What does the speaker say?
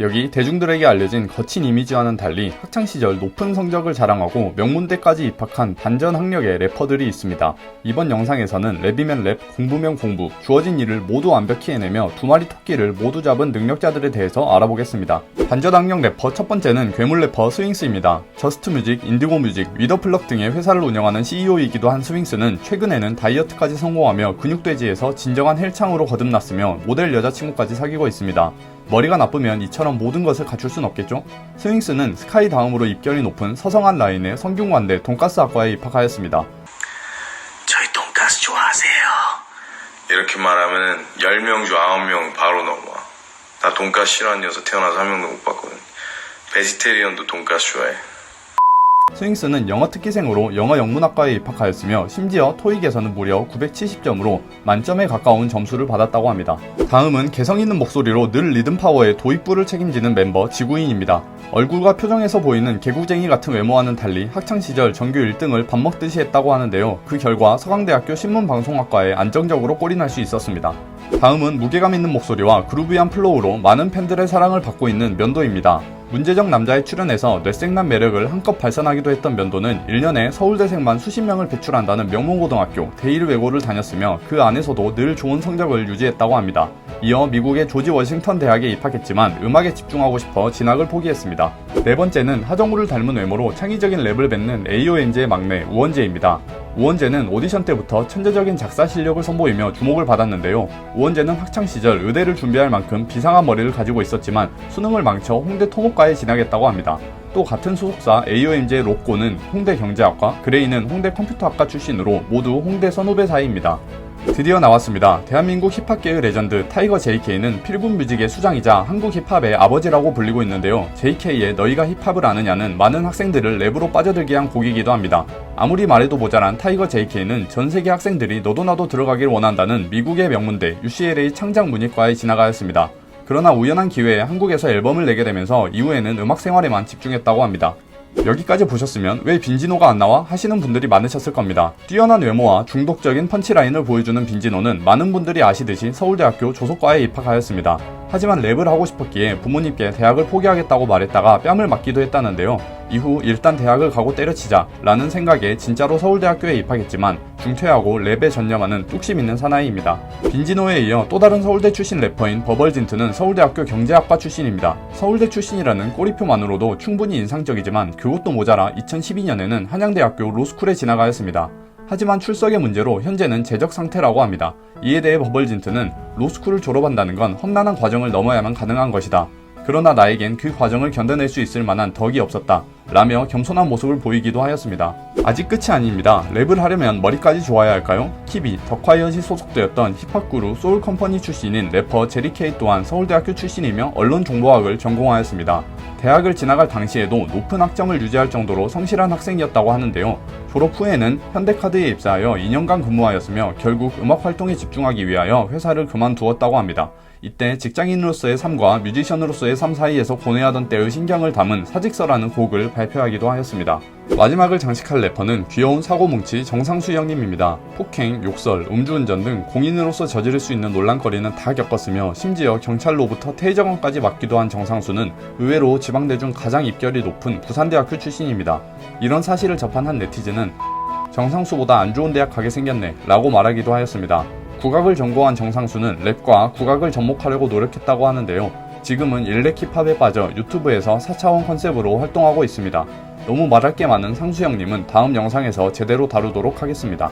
여기 대중들에게 알려진 거친 이미지와는 달리 학창시절 높은 성적을 자랑하고 명문대까지 입학한 반전 학력의 래퍼들이 있습니다. 이번 영상에서는 랩이면 랩, 공부면 공부, 주어진 일을 모두 완벽히 해내며 두 마리 토끼를 모두 잡은 능력자들에 대해서 알아보겠습니다. 반전 학력 래퍼 첫 번째는 괴물 래퍼 스윙스입니다. 저스트 뮤직, 인디고 뮤직, 위더플럭 등의 회사를 운영하는 CEO이기도 한 스윙스는 최근에는 다이어트까지 성공하며 근육돼지에서 진정한 헬창으로 거듭났으며 모델 여자친구까지 사귀고 있습니다. 머리가 나쁘면 이처럼 모든 것을 갖출 순 없겠죠? 스윙스는 스카이 다음으로 입결이 높은 서성한 라인의 성균관대 돈가스학과에 입학하였습니다. 저희 돈가스 좋아하세요. 이렇게 말하면은 10명 중 9명 바로 넘어와. 나 돈가스 싫어하는 녀석 태어나서 한 명도 못 봤거든. 베지테리언도 돈가스 좋아해. 스윙스는 영어 특기생으로 영어 영문학과에 입학하였으며 심지어 토익에서는 무려 970점으로 만점에 가까운 점수를 받았다고 합니다. 다음은 개성 있는 목소리로 늘 리듬 파워의 도입부를 책임지는 멤버 지구인입니다. 얼굴과 표정에서 보이는 개구쟁이 같은 외모와는 달리 학창 시절 전교 1등을 밥 먹듯이 했다고 하는데요. 그 결과 서강대학교 신문방송학과에 안정적으로 골인할 수 있었습니다. 다음은 무게감 있는 목소리와 그루비한 플로우로 많은 팬들의 사랑을 받고 있는 면도입니다. 문제적 남자에 출연해서 뇌생남 매력을 한껏 발산하기도 했던 면도는 1년에 서울대생만 수십 명을 배출한다는 명문고등학교 데일외고를 다녔으며 그 안에서도 늘 좋은 성적을 유지했다고 합니다. 이어 미국의 조지 워싱턴 대학에 입학했지만 음악에 집중하고 싶어 진학을 포기했습니다. 네 번째는 하정우를 닮은 외모로 창의적인 랩을 뱉는 AONG의 막내 우원재입니다. 우원재는 오디션 때부터 천재적인 작사 실력을 선보이며 주목을 받았는데요. 우원재는 학창 시절 의대를 준비할 만큼 비상한 머리를 가지고 있었지만 수능을 망쳐 홍대 토목과에 진학했다고 합니다. 또 같은 소속사 AOMJ 로꼬는 홍대 경제학과, 그레이는 홍대 컴퓨터학과 출신으로 모두 홍대 선후배 사이입니다. 드디어 나왔습니다. 대한민국 힙합계의 레전드 타이거 JK는 필군 뮤직의 수장이자 한국 힙합의 아버지라고 불리고 있는데요. JK의 너희가 힙합을 아느냐는 많은 학생들을 랩으로 빠져들게 한 곡이기도 합니다. 아무리 말해도 모자란 타이거 JK는 전 세계 학생들이 너도 나도 들어가길 원한다는 미국의 명문대 UCLA 창작 문이과에 진학하였습니다. 그러나 우연한 기회에 한국에서 앨범을 내게 되면서 이후에는 음악 생활에만 집중했다고 합니다. 여기까지 보셨으면 왜 빈지노가 안 나와 하시는 분들이 많으셨을 겁니다. 뛰어난 외모와 중독적인 펀치라인을 보여주는 빈지노는 많은 분들이 아시듯이 서울대학교 조속과에 입학하였습니다. 하지만 랩을 하고 싶었기에 부모님께 대학을 포기하겠다고 말했다가 뺨을 맞기도 했다는데요. 이후 일단 대학을 가고 때려치자 라는 생각에 진짜로 서울대학교에 입학했지만 중퇴하고 랩에 전념하는 뚝심 있는 사나이입니다. 빈지노에 이어 또 다른 서울대 출신 래퍼인 버벌진트는 서울대학교 경제학과 출신입니다. 서울대 출신이라는 꼬리표만으로도 충분히 인상적이지만 그것도 모자라 2012년에는 한양대학교 로스쿨에 진학하였습니다. 하지만 출석의 문제로 현재는 재적 상태라고 합니다. 이에 대해 버벌진트는 로스쿨을 졸업한다는 건 험난한 과정을 넘어야만 가능한 것이다. 그러나 나에겐 그 과정을 견뎌낼 수 있을 만한 덕이 없었다. 라며 겸손한 모습을 보이기도 하였습니다. 아직 끝이 아닙니다. 랩을 하려면 머리까지 좋아야 할까요? 키비, 덕화이엇이 소속되었던 힙합 그룹 소울 컴퍼니 출신인 래퍼 제리 케이 또한 서울대학교 출신이며 언론 정보학을 전공하였습니다. 대학을 진학할 당시에도 높은 학점을 유지할 정도로 성실한 학생이었다고 하는데요. 졸업 후에는 현대카드에 입사하여 2년간 근무하였으며 결국 음악 활동에 집중하기 위하여 회사를 그만두었다고 합니다. 이때 직장인으로서의 삶과 뮤지션으로서의 삶 사이에서 고뇌하던 때의 신경을 담은 사직서라는 곡을 발표하기도 하였습니다. 마지막을 장식할 래퍼는 귀여운 사고뭉치 정상수 형님입니다. 폭행, 욕설, 음주운전 등 공인으로서 저지를 수 있는 논란거리는 다 겪었으며 심지어 경찰로부터 테이저건까지 맞기도 한 정상수는 의외로 지방대 중 가장 입결이 높은 부산대학교 출신입니다. 이런 사실을 접한 한 네티즌은 정상수보다 안 좋은 대학 가게 생겼네 라고 말하기도 하였습니다. 국악을 전공한 정상수는 랩과 국악을 접목하려고 노력했다고 하는데요. 지금은 일렉 힙합에 빠져 유튜브에서 4차원 컨셉으로 활동하고 있습니다. 너무 말할 게 많은 상수 형님은 다음 영상에서 제대로 다루도록 하겠습니다.